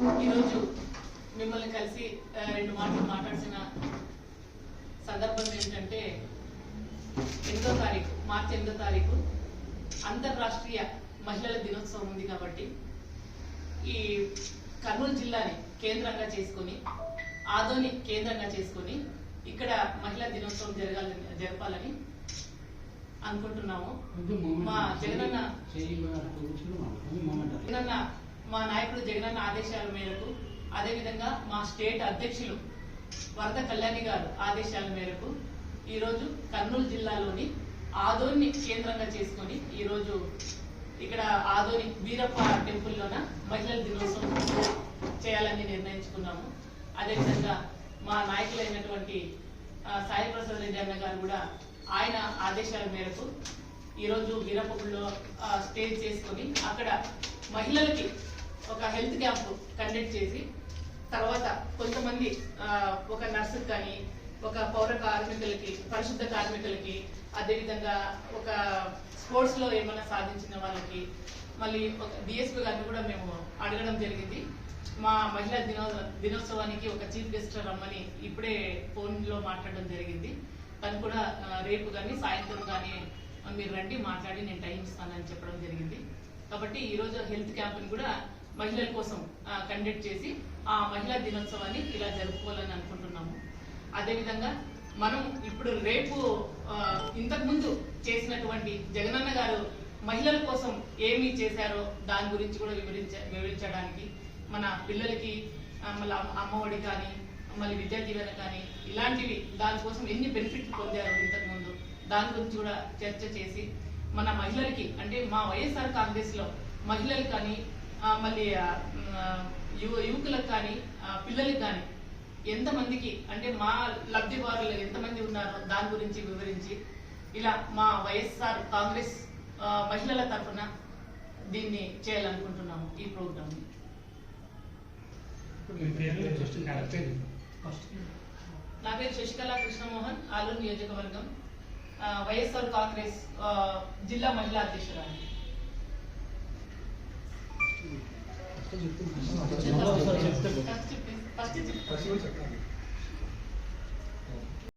ఈరోజు మిమ్మల్ని కలిసి రెండు మాటలు మాట్లాడాల్సిన సందర్భం ఏంటంటే ఎనిమిదో తారీఖు మార్చి ఎనిమిదో తారీఖు అంతర్రాష్ట్రీయ మహిళల దినోత్సవం ఉంది కాబట్టి ఈ కర్నూలు జిల్లాని కేంద్రంగా చేసుకొని ఆదోని కేంద్రంగా చేసుకొని ఇక్కడ మహిళా దినోత్సవం జరగాలని జరపాలని అనుకుంటున్నాము మా జగనన్న జగనన్న మా నాయకుడు జగనన్న ఆదేశాల మేరకు అదేవిధంగా మా స్టేట్ అధ్యక్షులు వరద కళ్యాణి గారు ఆదేశాల మేరకు ఈరోజు కర్నూలు జిల్లాలోని ఆదోని కేంద్రంగా చేసుకొని ఈరోజు ఇక్కడ ఆదోని వీరప్ప టెంపుల్లోన మహిళల దినోత్సవం చేయాలని నిర్ణయించుకున్నాము. అదేవిధంగా మా నాయకులైనటువంటి సాయి ప్రసాద్ రెడ్డి అన్న గారు కూడా ఆయన ఆదేశాల మేరకు ఈరోజు వీరప్పగుడిలో స్టే చేసుకొని అక్కడ మహిళలకి ఒక హెల్త్ క్యాంప్ కండక్ట్ చేసి తర్వాత కొంతమంది ఒక నర్సు కానీ ఒక పౌర కార్మికులకి పరిశుద్ధ కార్మికులకి అదేవిధంగా ఒక స్పోర్ట్స్లో ఏమైనా సాధించిన వాళ్ళకి మళ్ళీ ఒక డిఎస్పీ గారిని కూడా మేము అడగడం జరిగింది. మా మహిళా దినో దినోత్సవానికి ఒక చీఫ్ గెస్ట్ రమ్మని ఇప్పుడే ఫోన్లో మాట్లాడడం జరిగింది. తను కూడా రేపు కానీ సాయంత్రం కానీ మీరు రండి మాట్లాడి నేను టైం ఇస్తానని చెప్పడం జరిగింది. కాబట్టి ఈరోజు హెల్త్ క్యాంప్ని కూడా మహిళల కోసం కండక్ట్ చేసి ఆ మహిళా దినోత్సవాన్ని ఇలా జరుపుకోవాలని అనుకుంటున్నాము. అదేవిధంగా మనం ఇప్పుడు రేపు ఇంతకుముందు చేసినటువంటి జగనన్న గారు మహిళల కోసం ఏమి చేశారో దాని గురించి కూడా వివరించ వివరించడానికి మన పిల్లలకి మళ్ళీ అమ్మ- అమ్మఒడి కానీ మళ్ళీ విద్యా దీవెన కానీ ఇలాంటివి దానికోసం ఎన్ని బెనిఫిట్ పొందారు ఇంతకు ముందు దాని గురించి కూడా చర్చ చేసి మన మహిళలకి అంటే మా వైఎస్ఆర్ కాంగ్రెస్లో మహిళలు కానీ మళ్ళీ యువ యువకులకు కానీ పిల్లలకి కానీ ఎంతమందికి అంటే మా లబ్ధిదారులు ఎంతమంది ఉన్నారో దాని గురించి వివరించి ఇలా మా వైఎస్ఆర్ కాంగ్రెస్ మహిళల తరఫున దీన్ని చేయాలనుకుంటున్నాము ఈ ప్రోగ్రామ్. నా పేరు శశికళ కృష్ణమోహన్ ఆలూరు నియోజకవర్గం. వైఎస్ఆర్ కాంగ్రెస్ ఆ, జిల్లా మహిళా అధ్యక్షురాలు. ఫస్ట్ చెప్పి-